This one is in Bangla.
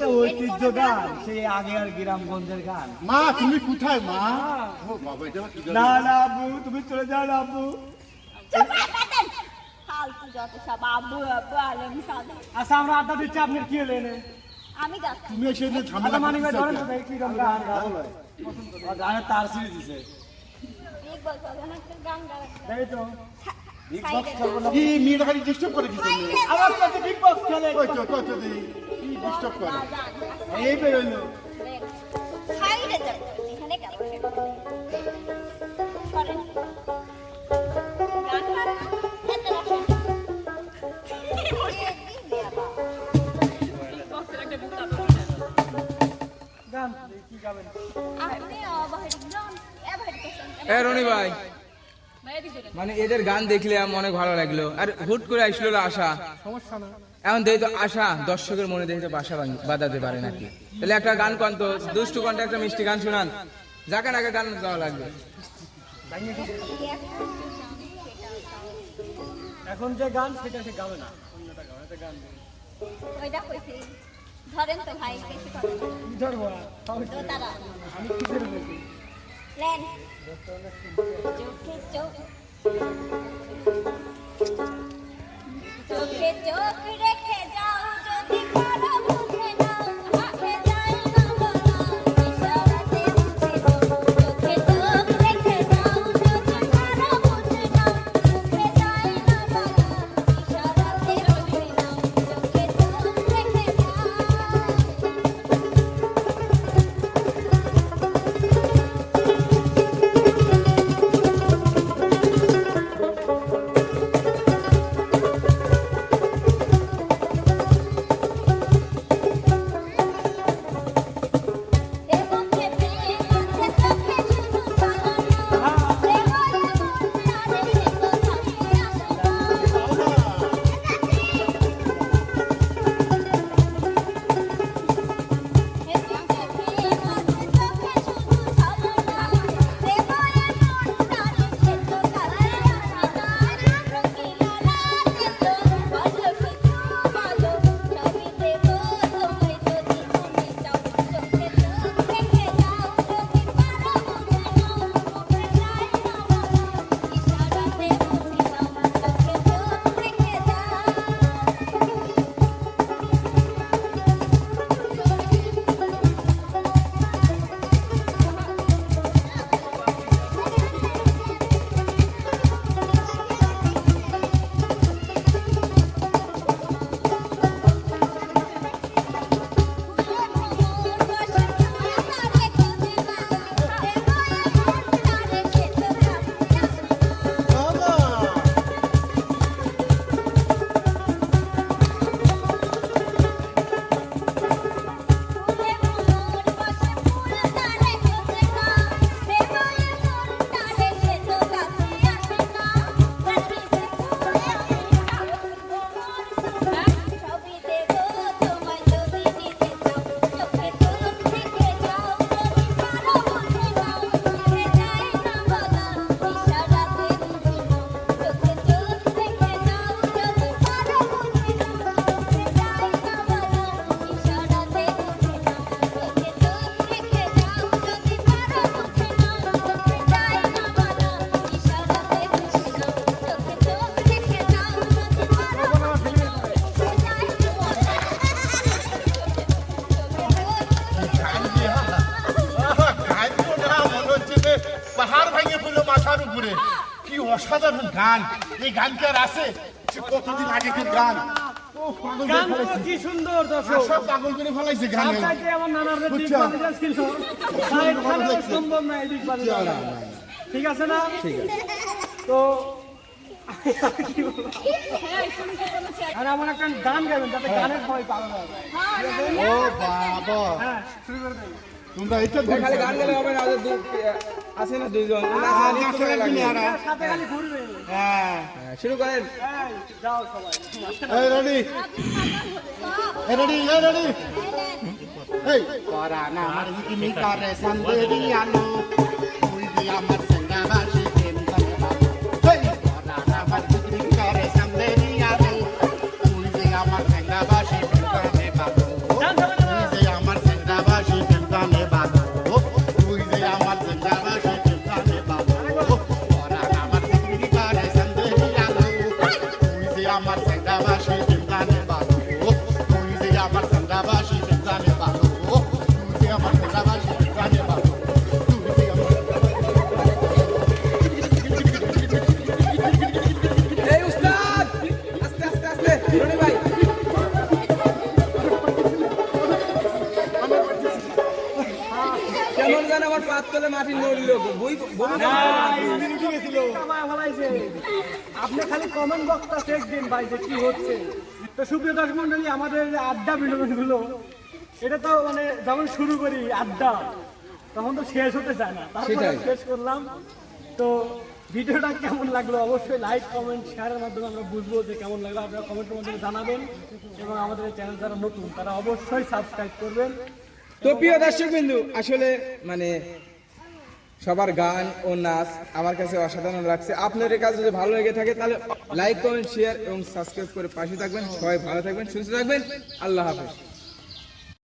একটা ঐতিহ্য গান সেই আগের গ্রামগঞ্জের গান। মা তুমি কোথায় মা? ও বাবা এটা কি না না আব্বু তুমি চলে যাও না আব্বু। আচ্ছা আমরা আড্ডা দিচ্ছি আপনার কি হলো এনে? আমি যাচ্ছি। তুমি এসে ঝামেলা আচ্ছা ভাই ধরেন তো কি গান গান গান? গানের তার দিছে। তো। বিগ বক্স খালি বিগ বক্স খেলে। ডিস্টার্ব করে। এই বেরোলো সাইডে এখানে রনি ভাই। মানে এদের গান দেখলে আমার অনেক ভালো লাগল। আর হুট করে আসলো আশা। সমস্যা না। এখন দেখি তো আশা দর্শকের মনে দেখি তো বাসা বাঁধ- বাঁধাতে পারে নাকি? তাহলে একটা গান কন তো দুষ্টু কণ্ঠে একটা মিষ্টি গান শোনান। যাকে নাকে গান গাওয়া লাগবে। এখন যে গান সেটা সে গাবে না। অন্যটা গাবে এটা গান ওইটা কইছি ধরেন তো ভাই বেশি ধরবো আমি প্ল্যান চোখে চোখ। চোখে অসাধারণ গান। এই গান কি আর আছে? সে কতদিন আগেকার গান? ও গানগুলো ফেলাইছে। কি সুন্দর দর্শক। আর সব পাগল করে ফেলাইছে তার গানে আমার নানার সাইড খেলা সম্ভব না এদিক ঠিক আছে না? ঠিক তো কি? আর আমার একটা গান গাবেন যাতে গানের ভয় পাওয়া ও বাবা। হ্যাঁ শুরু করে দেন। তোমরা এটা গান গেলে হবে না দু- আছে না দুইজন? না, না, হ্যাঁ। হ্যাঁ, শুরু করেন। এই, যাও সবাই। এই রেডি। রেডি এই করে সন্দেরি আলো ফুল দিয়ে আমার কেমন যেন আমার পাত তলে মাটি নড়লো। বই বই ফেলাইছে। আপনি খালি কমেন্ট বক্সটা চেক দিন ভাই যে কি হচ্ছে। তো সুপ্রিয় দর্শক মন্ডলী আমাদের আড্ডা বিনোদনগুলো এটা তো মানে যখন শুরু করি আড্ডা তখন তো শেষ হতে চায় না। তারপরে শেষ করলাম। তো ভিডিওটা কেমন লাগল অবশ্যই লাইক কমেন্ট শেয়ারের মাধ্যমে আমরা বুঝব যে কেমন লাগল। আপনারা কমেন্টের মাধ্যমে জানাবেন এবং আমাদের চ্যানেল যারা নতুন তারা অবশ্যই সাবস্ক্রাইব করবেন। তো প্রিয় দর্শক বিন্দু আসলে মানে সবার গান ও নাচ আমার কাছে অসাধারণ লাগছে। আপনার এই কাজ যদি ভালো লেগে থাকে, তাহলে লাইক কমেন্ট শেয়ার এবং সাবস্ক্রাইব করে পাশে থাকবেন। সবাই ভালো থাকবেন, সুস্থ থাকবেন। আল্লাহ হাফেজ।